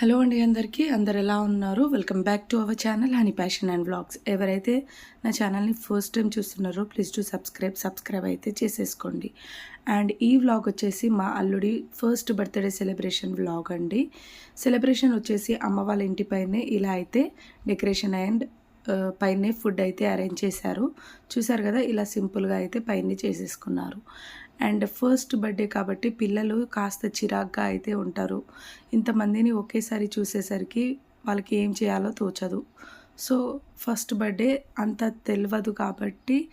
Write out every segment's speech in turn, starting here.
Hello అండి అందరికీ. అందరు ఎలా ఉన్నారు? Welcome back to our channel honey passion and vlogs ఎవరైతే నా ఛానల్ని ఫస్ట్ టైం చూస్తున్నారో ప్లీజ్ టు సబ్స్క్రైబ్ సబ్స్క్రైబ్ అయితే చేసేసుకోండి. అండ్ ఈ వ్లాగ్ వచ్చేసి మా అల్లుడి ఫస్ట్ బర్త్డే సెలబ్రేషన్ వ్లాగ్ అండి. సెలబ్రేషన్ వచ్చేసి అమ్మ వాళ్ళ ఇంటిపైనే ఇలా అయితే డెకరేషన్ అండ్ పైనే ఫుడ్ అయితే అరేంజ్ చేశారు. చూసారు కదా ఇలా సింపుల్గా అయితే పైన చేసేసుకున్నారు. అండ్ ఫస్ట్ బర్త్డే కాబట్టి పిల్లలు కాస్త చిరాగ్గా అయితే ఉంటారు. ఇంతమందిని ఒకేసారి చూసేసరికి వాళ్ళకి ఏం చేయాలో తోచదు. సో ఫస్ట్ బర్త్డే అంత తెలియదు కాబట్టి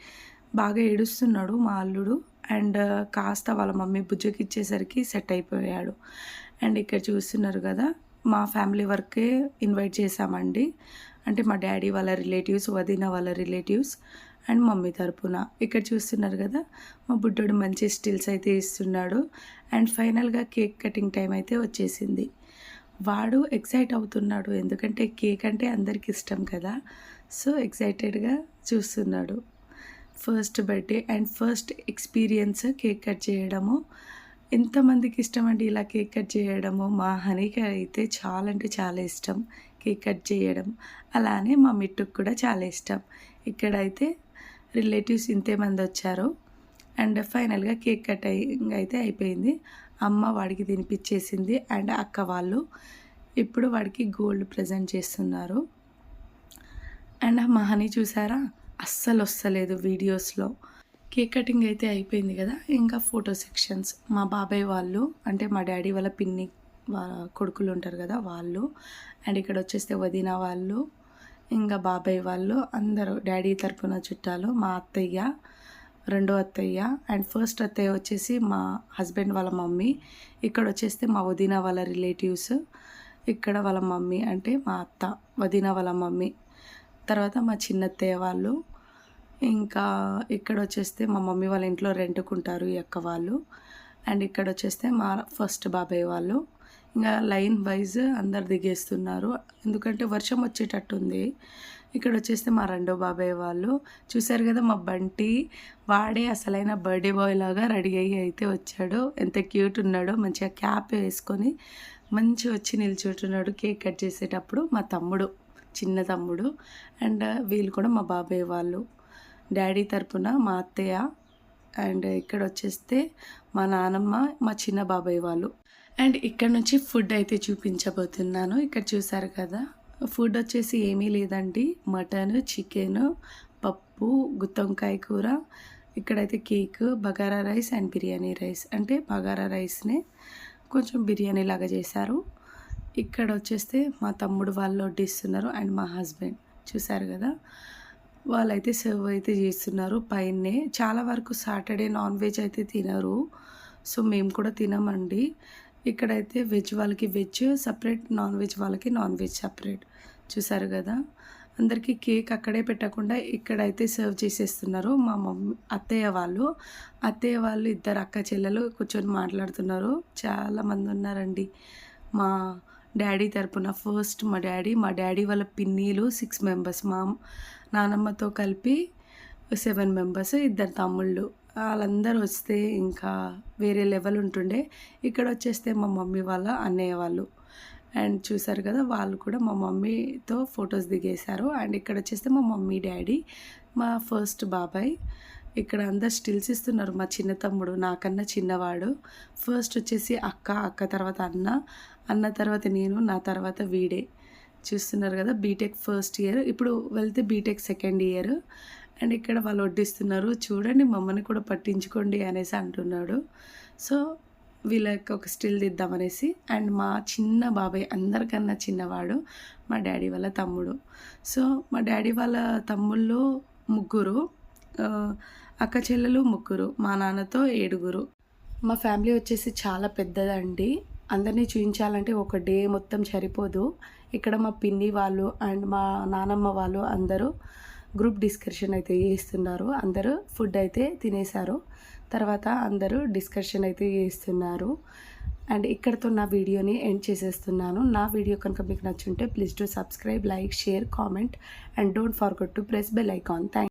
బాగా ఏడుస్తున్నాడు మా అల్లుడు. అండ్ కాస్త వాళ్ళ మమ్మీ బుజ్జకి ఇచ్చేసరికి సెట్ అయిపోయాడు. అండ్ ఇక్కడ చూస్తున్నారు కదా మా ఫ్యామిలీ వర్కే ఇన్వైట్ చేశామండి. అంటే మా డాడీ వాళ్ళ రిలేటివ్స్ వదిన వాళ్ళ రిలేటివ్స్. అండ్ మమ్మీ తరపున. ఇక్కడ చూస్తున్నారు కదా మా బుడ్డోడు మంచి స్టిల్స్ అయితే ఇస్తున్నాడు. అండ్ ఫైనల్గా కేక్ కటింగ్ టైం అయితే వచ్చేసింది. వాడు ఎక్సైట్ అవుతున్నాడు. ఎందుకంటే కేక్ అంటే అందరికి ఇష్టం కదా. సో ఎక్సైటెడ్గా చూస్తున్నాడు. First birthday and first experience cake cut చేయడము. ఎంతమందికి ఇష్టం అండి ఇలా కేక్ కట్ చేయడము? మా హనీకి అయితే చాలా అంటే చాలా ఇష్టం కేక్ కట్ చేయడం. అలానే మా మిట్టుకు కూడా చాలా ఇష్టం. ఇక్కడైతే రిలేటివ్స్ ఇంతేమంది వచ్చారు. అండ్ ఫైనల్గా కేక్ కటింగ్ అయితే అయిపోయింది. అమ్మ వాడికి తినిపించేసింది అండ్ అక్క వాళ్ళు. ఇప్పుడు వాడికి గోల్డ్ ప్రజెంట్ చేస్తున్నారు. అండ్ ఆ మహని చూసారా? అస్సలు వస్తలేదు వీడియోస్లో. కేక్ కటింగ్ అయితే అయిపోయింది కదా? ఇంకా ఫోటో సెక్షన్స్. మా బాబాయ్ వాళ్ళు అంటే మా డాడీ వాళ్ళ పిన్ని కొడుకులు ఉంటారు కదా వాళ్ళు. అండ్ ఇక్కడ వచ్చేస్తే వదిన వాళ్ళు. ఇంకా బాబాయ్ వాళ్ళు అందరూ డాడీ తరపున చుట్టాలు మా అత్తయ్య రెండో అత్తయ్య అండ్ ఫస్ట్ అత్తయ్య వచ్చేసి మా హస్బెండ్ వాళ్ళ మమ్మీ. ఇక్కడ వచ్చేస్తే మా వదిన వాళ్ళ రిలేటివ్స్ ఇక్కడ వాళ్ళ మమ్మీ అంటే మా అత్త వదిన వాళ్ళ మమ్మీ. తర్వాత మా చిన్నత్తయ్య వాళ్ళు ఇంకా ఇక్కడ వచ్చేస్తే మా మమ్మీ వాళ్ళ ఇంట్లో రెంట్కుంటారు ఈ అక్క వాళ్ళు. అండ్ ఇక్కడ వచ్చేస్తే మా ఫస్ట్ బాబాయ్ వాళ్ళు. ఇంకా లైన్ వైజ్ అందరు దిగేస్తున్నారు. ఎందుకంటే వర్షం వచ్చేటట్టుంది. ఇక్కడ వచ్చేస్తే మా రెండో బాబాయ్ వాళ్ళు. చూశారు కదా మా బంటి? వాడే అసలైన బర్త్డే బాయ్ లాగా రెడీ అయ్యి అయితే వచ్చాడు. ఎంత క్యూట్ ఉన్నాడో మంచిగా క్యాప్ వేసుకొని మంచి వచ్చి నిల్చుంటున్నాడు కేక్ కట్ చేసేటప్పుడు మా తమ్ముడు చిన్న తమ్ముడు. అండ్ వీళ్ళు కూడా మా బాబాయ్ వాళ్ళు. డాడీ తరపున మా అత్తయ్య. అండ్ ఇక్కడ వచ్చేస్తే మా నానమ్మ మా చిన్న బాబాయ్ వాళ్ళు. అండ్ ఇక్కడ నుంచి ఫుడ్ అయితే చూపించబోతున్నాను. ఇక్కడ చూసారు కదా? ఫుడ్ వచ్చేసి ఏమీ లేదండి. మటన్ చికెన్ పప్పు గుత్తొంకాయ కూర ఇక్కడైతే cake bagara rice and biryani rice. అంటే బగారా రైస్నే కొంచెం బిర్యానీ లాగా చేశారు. ఇక్కడ వచ్చేస్తే మా తమ్ముడు వాళ్ళు వడ్డిస్తున్నారు అండ్ మా హస్బెండ్. చూసారు కదా? వాళ్ళైతే సర్వ్ అయితే చేస్తున్నారు పైనే చాలా వరకు సాటర్డే నాన్ వెజ్ అయితే తినరు. సో మేము కూడా తినమండి. ఇక్కడైతే వెజ్ వాళ్ళకి వెజ్ సపరేట్ నాన్ వెజ్ వాళ్ళకి నాన్ వెజ్ సపరేట్. చూసారు కదా? అందరికీ కేక్ అక్కడే పెట్టకుండా ఇక్కడైతే సర్వ్ చేసేస్తున్నారు మా మమ్మీ అత్తయ్య వాళ్ళు. అత్తయ్య వాళ్ళు ఇద్దరు అక్క చెల్లెలు కూర్చొని మాట్లాడుతున్నారు. చాలామంది ఉన్నారండి. మా డాడీ తరపున ఫస్ట్ మా డాడీ మా డాడీ వాళ్ళ పిన్నీలు సిక్స్ మెంబర్స్ మా నానమ్మతో కలిపి సెవెన్ మెంబర్స్ ఇద్దరు తమ్ముళ్ళు. వాళ్ళందరూ వస్తే ఇంకా వేరే లెవెల్ ఉంటుండే. ఇక్కడ వచ్చేస్తే మా మమ్మీ వాళ్ళ అన్నయ్య వాళ్ళు. అండ్ చూసారు కదా వాళ్ళు కూడా మా మమ్మీతో ఫొటోస్ దిగేశారు. అండ్ ఇక్కడ వచ్చేస్తే మా మమ్మీ డాడీ మా ఫస్ట్ బాబాయ్. ఇక్కడ అందరు స్టిల్స్ ఇస్తున్నారు. మా చిన్న తమ్ముడు నాకన్నా చిన్నవాడు. ఫస్ట్ వచ్చేసి అక్క అక్క తర్వాత అన్న. అన్న తర్వాత నేను నా తర్వాత వీడే. చూస్తున్నారు కదా బీటెక్ ఫస్ట్ ఇయర్ ఇప్పుడు వెళ్తే బీటెక్ సెకండ్ ఇయర్ అండ్ ఇక్కడ వాళ్ళు వడ్డిస్తున్నారు. చూడండి మమ్మల్ని కూడా పట్టించుకోండి అనేసి అంటున్నాడు. సో వీళ్ళకి ఒక స్టిల్ దిద్దామనేసి అండ్ మా చిన్న బాబాయ్ అందరికన్నా చిన్నవాడు మా డాడీ వాళ్ళ తమ్ముడు. సో మా డాడీ వాళ్ళ తమ్ముళ్ళు ముగ్గురు అక్క చెల్లెలు ముగ్గురు మా నాన్నతో ఏడుగురు. మా ఫ్యామిలీ వచ్చేసి చాలా పెద్దదండి. అందరినీ చూపించాలంటే ఒక డే మొత్తం సరిపోదు. ఇక్కడ మా పిన్ని వాళ్ళు అండ్ మా నానమ్మ వాళ్ళు అందరూ గ్రూప్ డిస్కషన్ అయితే చేస్తున్నారు. అందరూ ఫుడ్ అయితే తినేశారు. తర్వాత అందరూ డిస్కషన్ అయితే చేస్తున్నారు. అండ్ ఇక్కడతో నా వీడియోని ఎండ్ చేసేస్తున్నాను. నా వీడియో కనుక మీకు నచ్చుంటే please to subscribe like share comment and don't forget to press bell icon. Thank